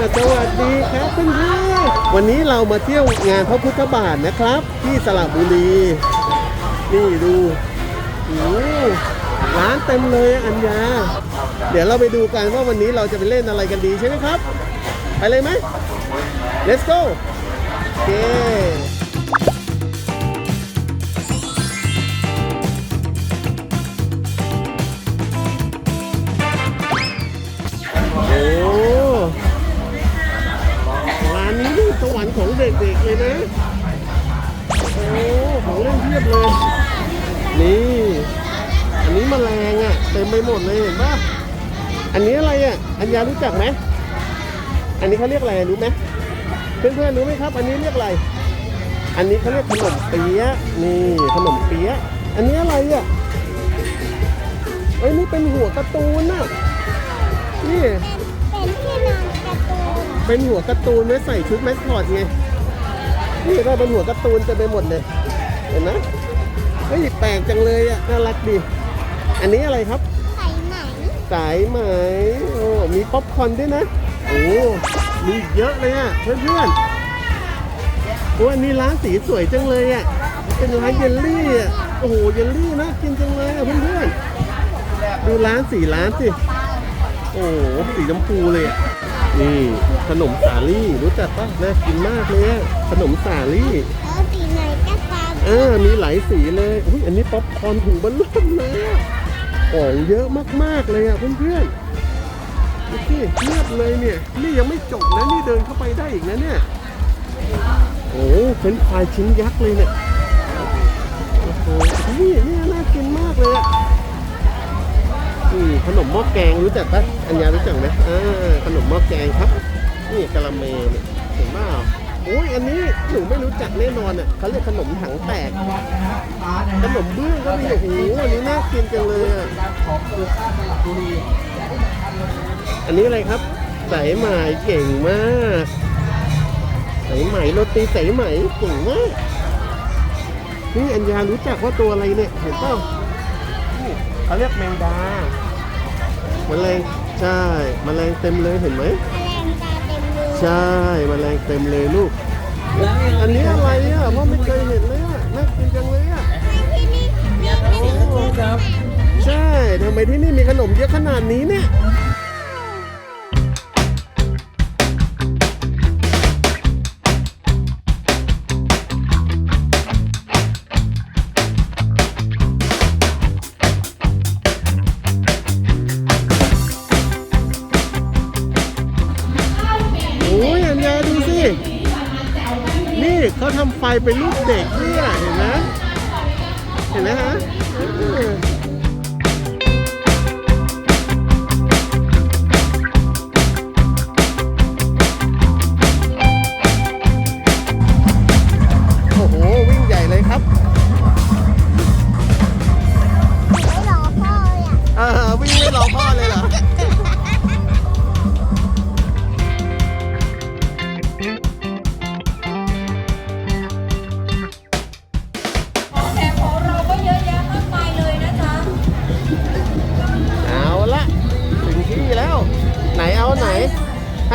สวัสดีครับเพื่อนๆวันนี้เรามาเที่ยวงานพระพุทธบาทนะครับ ที่สระบุรี นี่ดูโอ้ร้านเต็มเลยอะอัญญา เดี๋ยวเราไปดูกันว่าวันนี้เราจะไปเล่นอะไรกันดีใช่ไหมครับ ไปเลยไหม let's go โอเค เด็กๆเลยนะ โอ้ของเล่นเพียบเลย นี่ อันนี้แมลงอะเต็มไปหมดเลยเห็นปะอันนี้อะไรอะ อัญญารู้จักไหม อันนี้เขาเรียกอะไรรู้ไหมเพื่อนๆรู้ไหมครับ อันนี้เรียกอะไร อันนี้เขาเรียกขนมเปี๊ยะ นี่ขนมเปี๊ยะ อันนี้อะไรอะเอ้ยนี่เป็นหัวการ์ตูนน่ะ นี่ เป็นที่นอนการ์ตูน เป็นหัวการ์ตูนไว้ใส่ชุดแมสคอตไง นี่ก็เป็นหัวการ์ตูนเต็มไปหมดเลย เห็นไหมเฮ้ยแปลกจังเลยอะน่ารักดี อันนี้อะไรครับ ใส่ไหนสายไหมโอ้มีป๊อปคอร์นด้วยนะโอ้มีอีกเยอะเลยอะเพื่อนๆโอ้อันนี้ร้านสีสวยจังเลยอะเป็นร้านเยลลี่อะโอ้โหเยลลี่นะกินจังเลยอะเพื่อนๆดูร้านสีร้านสิโอ้สีชมพูเลยอะ นี่ขนมสาลี่รู้จักปะน่ากินมากเลยอะขนมสาลี่ เออสีไหนก็ตามเออ มีหลายสีเลยอุ้ยอันนี้ป๊อปคอร์นถุงเบอลล่มเลยอะของเยอะมากๆเลยอะเพื่อนๆดูสิเทียบเลยเนี่ย นี่ยังไม่จบนะนี่เดินเข้าไปได้อีกนะเนี่ย โอ้เป็นควายชิ้นยักษ์เลยเนี่ยโอ้โหนี่นี่น่ากินมากเลยอะนี่ขนมหม้อแกงรู้จักปะอัญญารู้จักไหมอ่าขนม หม้อแกงครับ นี่กะละเมเนี่ยเห็นเปล่าโอ้ยอันนี้หนูไม่รู้จักแน่นอนอะเขาเรียกขนมถังแตก ขนมเบื้องก็มีโอ้โหอันนี้น่ากินจังเลยอะอันนี้อะไรครับสายไหมเก่งมากสายไหมโรตีสายไหมเก่งมากนี่อัญญารู้จักว่าตัวอะไรเนี่ยเห็นเปล่านี่เขาเรียกแมงดาแมลง ใช่แมลงเต็มเลยเห็นไหมแมลงตาเต็มเลยใช่แมลงเต็มเลยลูกอันนี้อะไรอะพ่อไม่เคยเห็นเลยอะน่ากินจังเลยอะที่นี่มีขนมเยอะขนาดนี้ใช่ทำไมที่นี่มีขนมเยอะขนาดนี้เนี่ย เขาทำไฟเป็นรูปเด็กเนี่ยเห็นไหมเห็นไหมฮะ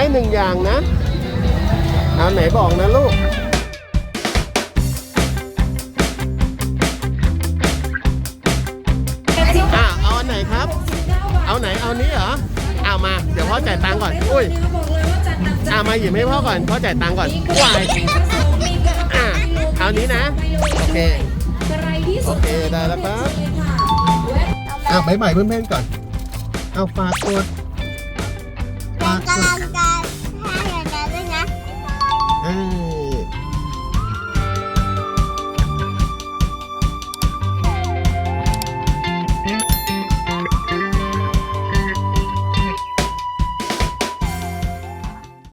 ห้หนึ่งอย่างนะเอาไหนบอกนะลูกอะเอาอันไหนครับ เอาไหนเอานี้เหรอเอามา เดี๋ยวพ่อจ่ายตังค์ก่อน อุ้ยบอกเลยว่าจัดหนักจัดอะมาหยิบให้พ่อก่อน พ่อจ่ายตังค์ก่อนวายอะเอานี้นะ โอเค โอเค ได้แล้วครับอะบายบายเพื่อนๆก่อน เอาฝากกดเป็นกำลังใจ